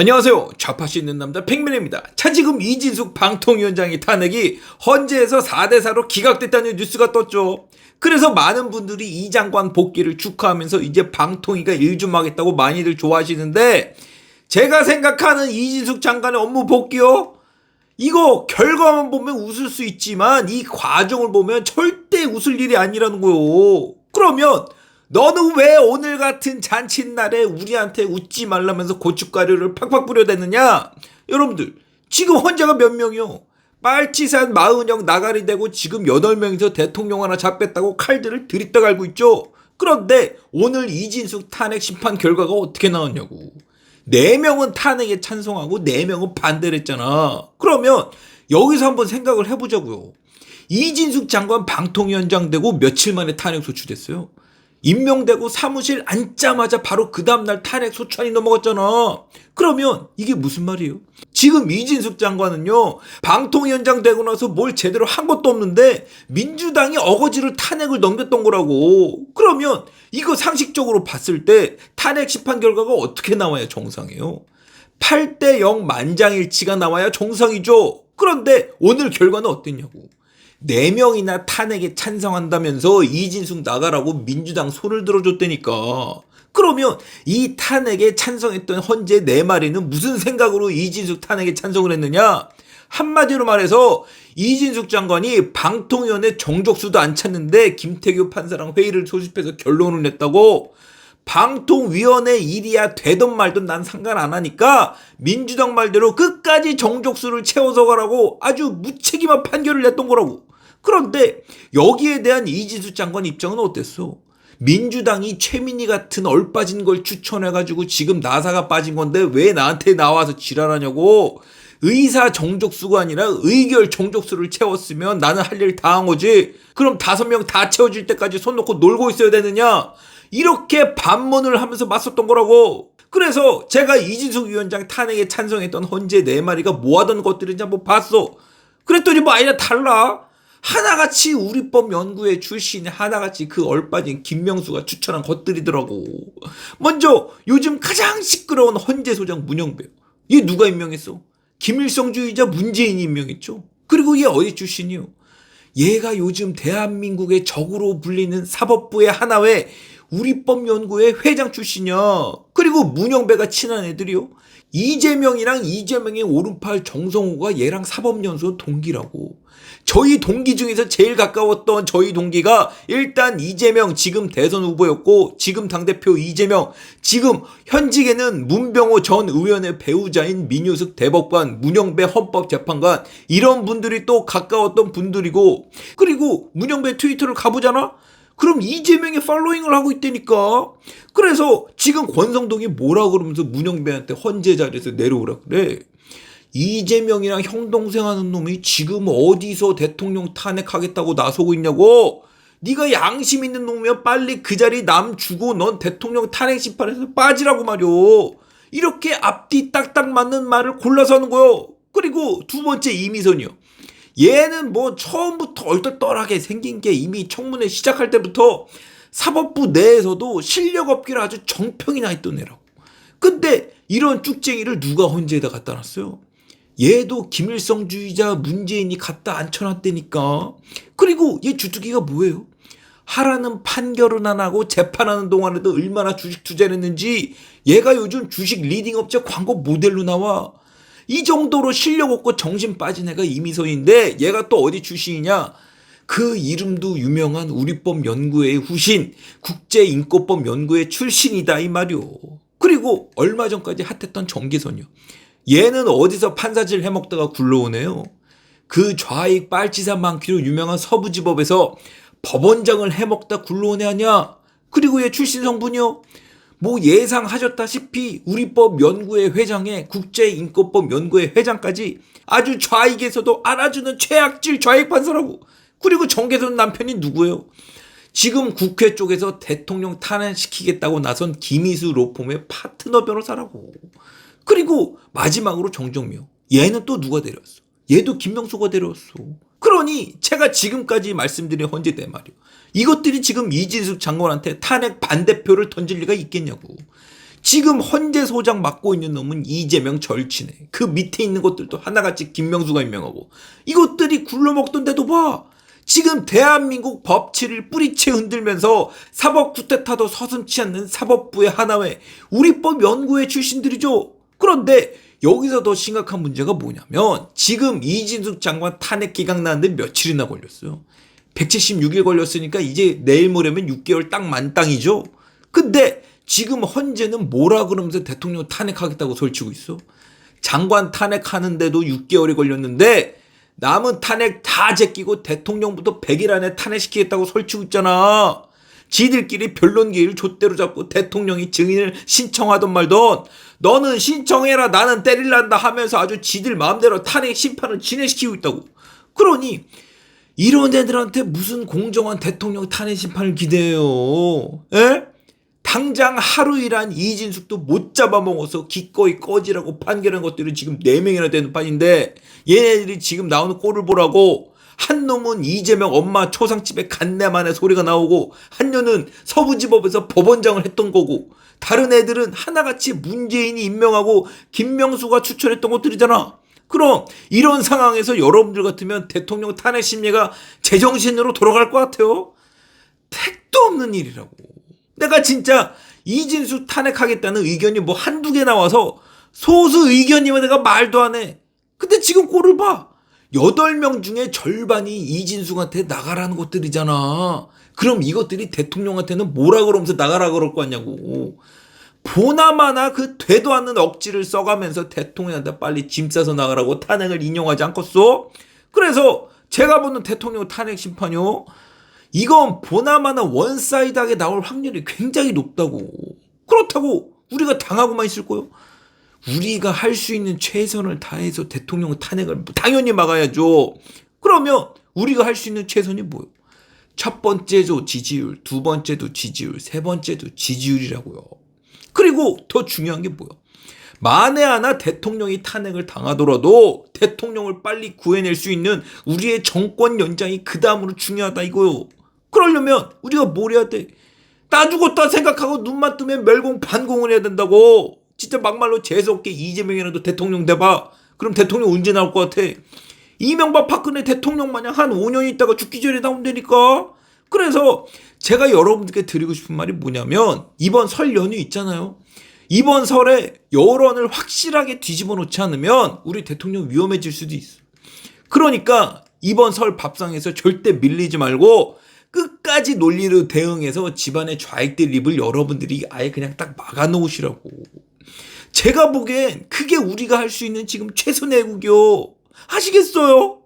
안녕하세요. 좌파시 있는 남자 팽맨입니다. 자, 지금 이진숙 방통위원장의 탄핵이 헌재에서 4대4로 기각됐다는 뉴스가 떴죠. 그래서 많은 분들이 이 장관 복귀를 축하하면서 이제 방통위가 일 좀 하겠다고 많이들 좋아하시는데 제가 생각하는 이진숙 장관의 업무 복귀요? 이거 결과만 보면 웃을 수 있지만 이 과정을 보면 절대 웃을 일이 아니라는 거요. 그러면 너는 왜 오늘 같은 잔칫날에 우리한테 웃지 말라면서 고춧가루를 팍팍 뿌려대느냐? 여러분들, 지금 헌재가 몇 명이요? 빨치산 마은영 나가리 되고 지금 8명이서 대통령 하나 잡겠다고 칼들을 들이다 갈고 있죠? 그런데 오늘 이진숙 탄핵 심판 결과가 어떻게 나왔냐고. 4명은 탄핵에 찬성하고 4명은 반대를 했잖아. 그러면 여기서 한번 생각을 해보자고요. 이진숙 장관 방통위원장 되고 며칠 만에 탄핵 소추됐어요. 임명되고 사무실 앉자마자 바로 그 다음날 탄핵 소추안이 넘어갔잖아. 그러면 이게 무슨 말이에요? 지금 이진숙 장관은요, 방통위원장 되고 나서 뭘 제대로 한 것도 없는데, 민주당이 어거지를 탄핵을 넘겼던 거라고. 그러면 이거 상식적으로 봤을 때 탄핵 심판 결과가 어떻게 나와야 정상이에요? 8대 0 만장일치가 나와야 정상이죠. 그런데 오늘 결과는 어땠냐고. 4명이나 탄핵에 찬성한다면서 이진숙 나가라고 민주당 손을 들어줬다니까. 그러면 이 탄핵에 찬성했던 헌재 네 마리는 무슨 생각으로 이진숙 탄핵에 찬성을 했느냐? 한마디로 말해서 이진숙 장관이 방통위원회 정족수도 안 찾는데 김태규 판사랑 회의를 소집해서 결론을 냈다고 방통위원회 일이야 되던 말든 난 상관 안 하니까 민주당 말대로 끝까지 정족수를 채워서 가라고 아주 무책임한 판결을 냈던 거라고. 그런데 여기에 대한 이진수 장관 입장은 어땠어? 민주당이 최민희 같은 얼빠진 걸 추천해가지고 지금 나사가 빠진 건데 왜 나한테 나와서 지랄하냐고. 의사 정족수가 아니라 의결 정족수를 채웠으면 나는 할 일 다 한 거지. 그럼 다섯 명 다 채워질 때까지 손 놓고 놀고 있어야 되느냐? 이렇게 반문을 하면서 맞섰던 거라고. 그래서 제가 이진숙 위원장 탄핵에 찬성했던 헌재 네 마리가 뭐 하던 것들인지 한번 봤어. 그랬더니 뭐 아니라 달라. 하나같이 우리법 연구회 출신 하나같이 그 얼빠진 김명수가 추천한 것들이더라고. 먼저 요즘 가장 시끄러운 헌재 소장 문영배. 얘 누가 임명했어? 김일성주의자 문재인이 임명했죠. 그리고 얘 어디 출신이요? 얘가 요즘 대한민국의 적으로 불리는 사법부의 하나회 우리법 연구회 회장 출신이야. 그리고 문영배가 친한 애들이요. 이재명이랑 이재명의 오른팔 정성호가 얘랑 사법연수원 동기라고. 저희 동기 중에서 제일 가까웠던 저희 동기가 일단 이재명 지금 대선 후보였고 지금 당대표 이재명 지금 현직에는 문병호 전 의원의 배우자인 민유숙 대법관 문영배 헌법재판관 이런 분들이 또 가까웠던 분들이고 그리고 문영배 트위터를 가보잖아? 그럼 이재명의 팔로잉을 하고 있다니까. 그래서 지금 권성동이 뭐라 그러면서 문영배한테 헌재 자리에서 내려오라 그래. 이재명이랑 형 동생 하는 놈이 지금 어디서 대통령 탄핵하겠다고 나서고 있냐고. 네가 양심 있는 놈이면 빨리 그 자리 남 주고 넌 대통령 탄핵 심판에서 빠지라고 말이오. 이렇게 앞뒤 딱딱 맞는 말을 골라서 하는 거요. 그리고 두 번째 이미선이요. 얘는 뭐 처음부터 얼떨떨하게 생긴 게 이미 청문회 시작할 때부터 사법부 내에서도 실력 없기를 아주 정평이 나 있던 애라고. 근데 이런 쭉쟁이를 누가 헌재에다 갖다 놨어요? 얘도 김일성주의자 문재인이 갖다 앉혀놨다니까. 그리고 얘 주특기가 뭐예요? 하라는 판결은 안 하고 재판하는 동안에도 얼마나 주식 투자를 했는지 얘가 요즘 주식 리딩업체 광고 모델로 나와. 이 정도로 실력 없고 정신 빠진 애가 이미선인데 얘가 또 어디 출신이냐? 그 이름도 유명한 우리법 연구회의 후신 국제인권법 연구회 출신이다 이 말이오. 그리고 얼마 전까지 핫했던 정계선이요. 얘는 어디서 판사질 해먹다가 굴러오네요. 그 좌익 빨치산 많기로 유명한 서부지법에서 법원장을 해먹다 굴러오네 하냐? 그리고 얘 출신 성분이요. 뭐 예상하셨다시피 우리법 연구회 회장에 국제인권법 연구회 회장까지 아주 좌익에서도 알아주는 최악질 좌익 판사라고. 그리고 정계선 남편이 누구예요? 지금 국회 쪽에서 대통령 탄핵시키겠다고 나선 김희수 로펌의 파트너 변호사라고. 그리고 마지막으로 정정묘. 얘는 또 누가 데려왔어? 얘도 김명수가 데려왔어. 그러니 제가 지금까지 말씀드린 헌재대 말이요. 이것들이 지금 이진숙 장관한테 탄핵 반대표를 던질 리가 있겠냐고. 지금 헌재 소장 맡고 있는 놈은 이재명 절친해. 그 밑에 있는 것들도 하나같이 김명수가 임명하고 이것들이 굴러먹던데도 봐. 지금 대한민국 법치를 뿌리채 흔들면서 사법 쿠데타도 서슴치 않는 사법부의 하나회 우리법 연구회 출신들이죠. 그런데 여기서 더 심각한 문제가 뭐냐면 지금 이진숙 장관 탄핵 기각 나는데 며칠이나 걸렸어요. 176일 걸렸으니까 이제 내일 모레면 6개월 딱 만땅이죠. 근데 지금 헌재는 뭐라 그러면서 대통령 탄핵하겠다고 설치고 있어? 장관 탄핵하는데도 6개월이 걸렸는데 남은 탄핵 다 제끼고 대통령부터 100일 안에 탄핵시키겠다고 설치고 있잖아. 지들끼리 변론 기회를 좆대로 잡고 대통령이 증인을 신청하던 말던 너는 신청해라 나는 때릴란다 하면서 아주 지들 마음대로 탄핵 심판을 진행시키고 있다고. 그러니 이런 애들한테 무슨 공정한 대통령 탄핵 심판을 기대해요. 에? 당장 하루 일한 이진숙도 못 잡아먹어서 기꺼이 꺼지라고 판결한 것들이 지금 4명이나 되는 판인데 얘네들이 지금 나오는 꼴을 보라고 한 놈은 이재명 엄마 초상집에 간내만의 소리가 나오고 한 녀는 서부지법에서 법원장을 했던 거고 다른 애들은 하나같이 문재인이 임명하고 김명수가 추천했던 것들이잖아. 그럼 이런 상황에서 여러분들 같으면 대통령 탄핵 심리가 제정신으로 돌아갈 것 같아요? 택도 없는 일이라고. 내가 진짜 이진수 탄핵하겠다는 의견이 뭐 한두 개 나와서 소수 의견이면 내가 말도 안 해. 근데 지금 꼴을 봐. 8명 중에 절반이 이진숙한테 나가라는 것들이잖아. 그럼 이것들이 대통령한테는 뭐라 그러면서 나가라 그럴 거 같냐고. 보나마나 그 되도 않는 억지를 써가면서 대통령한테 빨리 짐 싸서 나가라고 탄핵을 인용하지 않겠어? 그래서 제가 보는 대통령 탄핵 심판요. 이건 보나마나 원사이드하게 나올 확률이 굉장히 높다고. 그렇다고 우리가 당하고만 있을 거요? 우리가 할 수 있는 최선을 다해서 대통령 탄핵을 당연히 막아야죠. 그러면 우리가 할 수 있는 최선이 뭐요? 첫 번째도 지지율, 두 번째도 지지율, 세 번째도 지지율이라고요. 그리고 더 중요한 게 뭐요? 만에 하나 대통령이 탄핵을 당하더라도 대통령을 빨리 구해낼 수 있는 우리의 정권 연장이 그 다음으로 중요하다 이거요. 그러려면 우리가 뭘 해야 돼? 나 죽었다 생각하고 눈만 뜨면 멸공 반공을 해야 된다고. 진짜 막말로 재수없게 이재명이라도 대통령 돼봐. 그럼 대통령 언제 나올 것 같아? 이명박 박근혜 대통령 마냥 한 5년 있다가 죽기 전에 나온다니까. 그래서 제가 여러분들께 드리고 싶은 말이 뭐냐면 이번 설 연휴 있잖아요. 이번 설에 여론을 확실하게 뒤집어 놓지 않으면 우리 대통령 위험해질 수도 있어. 그러니까 이번 설 밥상에서 절대 밀리지 말고 끝까지 논리로 대응해서 집안의 좌익들 입을 여러분들이 아예 그냥 딱 막아 놓으시라고. 제가 보기엔 그게 우리가 할 수 있는 지금 최선의 애국이요. 하시겠어요?